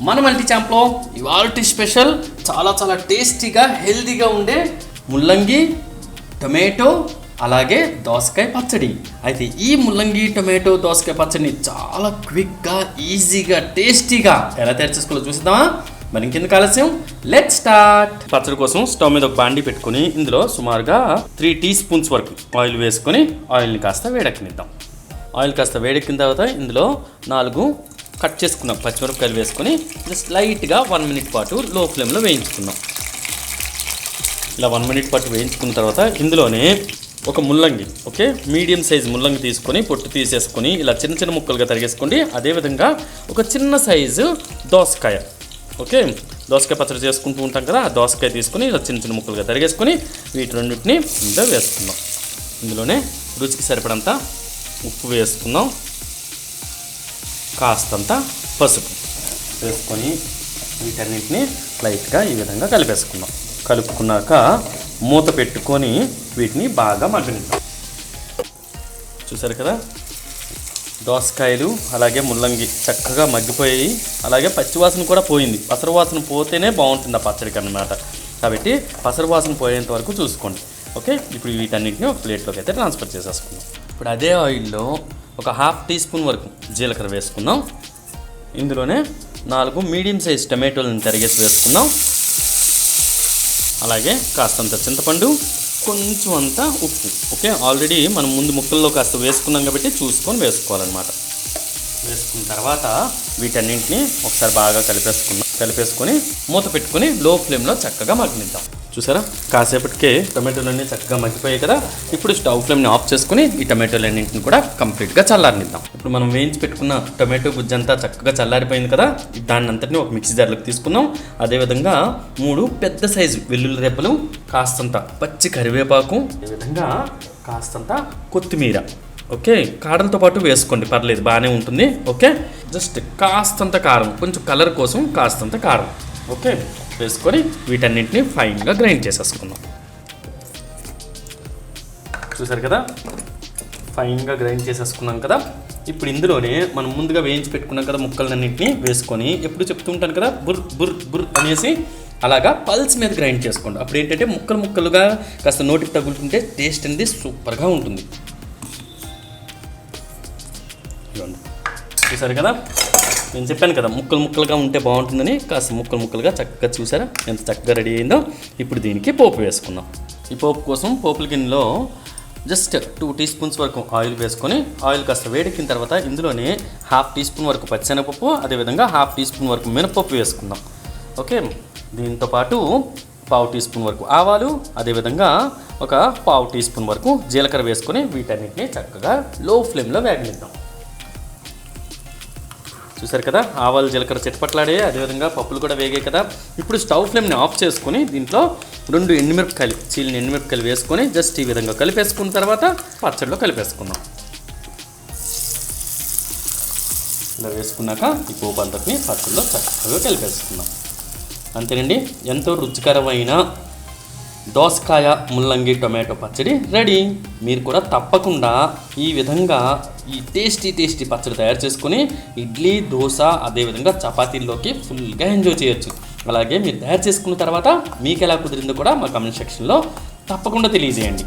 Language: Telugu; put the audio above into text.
మన మల్టీ ఛాంప్లో ఇవాళ స్పెషల్ చాలా చాలా టేస్టీగా హెల్దీగా ఉండే ముల్లంగి టొమాటో అలాగే దోసకాయ పచ్చడి. అయితే ఈ ముల్లంగి టొమాటో దోసకాయ పచ్చడిని చాలా క్విక్గా ఈజీగా టేస్టీగా ఎలా తయారు చేసుకోవాలో చూద్దామా మరి ఇంకెందుకు ఆలస్యం? లెట్ స్టార్ట్ పచ్చడి కోసం స్టవ్ మీద ఒక బాండి పెట్టుకొని ఇందులో సుమారుగా త్రీ టీ స్పూన్స్ వరకు ఆయిల్ వేసుకొని ఆయిల్ని కాస్త వేడెక్కనిద్దాం. ఆయిల్ కాస్త వేడెక్కిన తర్వాత ఇందులో నాలుగు కట్ చేసుకున్నాం పచ్చిమిరపకాయలు వేసుకొని జస్ట్ లైట్గా వన్ మినిట్ పాటు లో ఫ్లేమ్లో వేయించుకున్నాం. ఇలా వన్ మినిట్ పాటు వేయించుకున్న తర్వాత ఇందులోనే ఒక ముల్లంగి ఓకే? మీడియం సైజ్ ముల్లంగి తీసుకొని పొట్టు తీసేసుకొని ఇలా చిన్న చిన్న ముక్కలుగా తరిగేసుకోండి. అదేవిధంగా ఒక చిన్న సైజు దోసకాయ ఓకే? దోసకాయ పచ్చడి చేసుకుంటూ ఉంటాం కదా ఆ దోసకాయ తీసుకొని ఇలా చిన్న చిన్న ముక్కలుగా తరిగేసుకొని వీటి రెండింటిని ఇందులో వేసుకుందాం ఇందులోనే రుచికి సరిపడంత ఉప్పు వేసుకుందాం కాస్తంత పసుపు వేసుకొని వీటన్నిటిని లైట్గా ఈ విధంగా కలిపేసుకుందాం. కలుపుకున్నాక మూత పెట్టుకొని వీటిని బాగా మగ్గనిద్దాం. చూసారు కదా? దోసకాయలు అలాగే ముల్లంగి చక్కగా మగ్గిపోయి అలాగే పచ్చివాసన కూడా పోయింది. పసరవాసన పోతేనే బాగుంటుంది ఆ పచ్చడికి అన్నమాట కాబట్టి పసరవాసన పోయేంత వరకు చూసుకోండి. ఓకే? ఇప్పుడు వీటన్నిటిని ఒక ప్లేట్లోకి అయితే ట్రాన్స్ఫర్ చేసేసుకుందాం. ఇప్పుడు అదే ఆయిల్లో ఒక హాఫ్ టీ స్పూన్ వరకు జీలకర్ర వేసుకుందాం. ఇందులోనే నాలుగు మీడియం సైజ్ టమాటోలను తరిగేసి వేసుకుందాం. అలాగే కాస్తంత చింతపండు కొంచెం అంత ఉప్పు. ఓకే? ఆల్రెడీ మనం ముందు ముక్కల్లో కాస్త వేసుకున్నాం కాబట్టి చూసుకొని వేసుకోవాలన్నమాట. వేసుకున్న తర్వాత వీటన్నింటిని ఒకసారి బాగా కలిపేసుకుందాం. కలిపేసుకొని మూత పెట్టుకొని లో ఫ్లేమ్లో చక్కగా మగ్గనిద్దాం. చూసారా? కాసేపటికే టమాటోలన్నీ చక్కగా మగ్గిపోయాయి కదా. ఇప్పుడు స్టవ్ ఫ్లేమ్ని ఆఫ్ చేసుకుని ఈ టమాటోలన్నింటిని కూడా కంప్లీట్గా చల్లారనిద్దాం. ఇప్పుడు మనం వేయించి పెట్టుకున్న టమాటో గుజ్జంతా చక్కగా చల్లారిపోయింది కదా. దాన్ని అంతటిని ఒక మిక్సీ జార్లోకి తీసుకుందాం. అదేవిధంగా మూడు పెద్ద సైజు వెల్లుల్లి రెబ్బలు కాస్తంత పచ్చి కరివేపాకు ఈ విధంగా కాస్తంత కొత్తిమీర. ఓకే? కారంతో పాటు వేసుకోండి పర్లేదు బాగానే ఉంటుంది. ఓకే? జస్ట్ కాస్తంత కారం కొంచెం కలర్ కోసం కాస్తంత కారం. ఓకే వేసుకొని వీటన్నింటిని ఫైన్గా గ్రైండ్ చేసేసుకుందాం. చూసారు కదా? ఫైన్గా గ్రైండ్ చేసేసుకున్నాం కదా? ఇప్పుడు ఇందులోనే మనం ముందుగా వేయించి పెట్టుకున్నాం కదా ముక్కలన్నింటినీ వేసుకొని ఎప్పుడు చెప్తుంటాను కదా బుర్ బుర్ బుర్ అనేసి అలాగా పల్స్ మీద గ్రైండ్ చేసుకోండి. అప్పుడు ఏంటంటే ముక్కలు ముక్కలుగా కాస్త నోటికి తగులుతుంటే టేస్ట్ అనేది సూపర్గా ఉంటుంది. చూసారు కదా? నేను చెప్పాను కదా ముక్కలు ముక్కలుగా ఉంటే బాగుంటుందని కాస్త ముక్కలు ముక్కలుగా చక్కగా చూసారా? ఎంత చక్కగా రెడీ అయిందో. ఇప్పుడు దీనికి పోపు వేసుకుందాం. ఈ పోపు కోసం పోపుల గిన్నెలో జస్ట్ టూ టీ స్పూన్స్ వరకు ఆయిల్ వేసుకొని ఆయిల్ కాస్త వేడెక్కిన తర్వాత ఇందులోనే హాఫ్ టీ స్పూన్ వరకు పచ్చెనపప్పు అదేవిధంగా హాఫ్ టీ స్పూన్ వరకు మినపప్పు వేసుకుందాం. ఓకే? దీంతో పాటు పావు టీ స్పూన్ వరకు ఆవాలు అదేవిధంగా ఒక పావు టీ స్పూన్ వరకు జీలకర్ర వేసుకొని వీటన్నిటిని చక్కగా లో ఫ్లేమ్లో వేగనిద్దాం. చూసారు కదా? ఆవాలు జీలకర్ర చిటపట్లాడే అదేవిధంగా పప్పులు కూడా వేగాయి కదా? ఇప్పుడు స్టవ్ ఫ్లేమ్ని ఆఫ్ చేసుకొని దీంట్లో రెండు ఎండుమిరపకాయలు చీలిన ఎండుమిరపకాయలు వేసుకొని జస్ట్ ఈ విధంగా కలిపేసుకున్న తర్వాత పచ్చడిలో కలిపేసుకుందాం. ఇలా వేసుకున్నాక ఈ పోపు అంతటిని పచ్చడిలో చక్కగా కలిపేసుకుందాం. అంతేనండి ఎంతో రుచికరమైన దోసకాయ ముల్లంగి టొమాటో పచ్చడి రెడీ. మీరు కూడా తప్పకుండా ఈ విధంగా ఈ టేస్టీ టేస్టీ పచ్చడి తయారు చేసుకొని ఇడ్లీ దోశ అదేవిధంగా చపాతీల్లోకి ఫుల్గా ఎంజాయ్ చేయొచ్చు. అలాగే మీరు తయారు చేసుకున్న తర్వాత మీకు ఎలా కుదిరిందో కూడా మా కమెంట్ సెక్షన్లో తప్పకుండా తెలియజేయండి.